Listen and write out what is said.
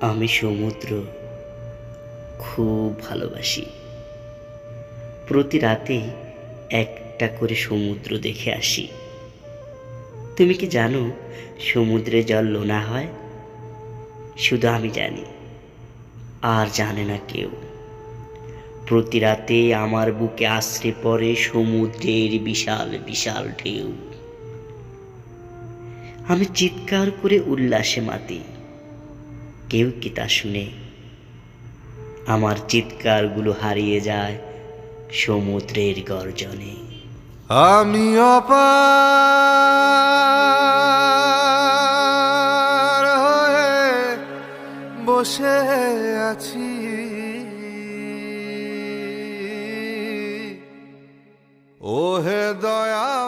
আমি সমুদ্র খুব ভালোবাসি। প্রতি রাতে একটা করে সমুদ্র দেখে আসি। তুমি কি জানো সমুদ্রে জল লোনা হয়? শুধু আমি জানি, আর জানে না কেউ। প্রতি রাতে আমার বুকে আশ্রে পড়ে সমুদ্রের বিশাল বিশাল ঢেউ। আমি চিৎকার করে উল্লাসে মাতি। কেউ কি তা শুনে? আমার চিৎকারগুলো হারিয়ে যায় সমুদ্রের গর্জনে। আমি অপার হয়ে বসে আছি। ওহে দয়া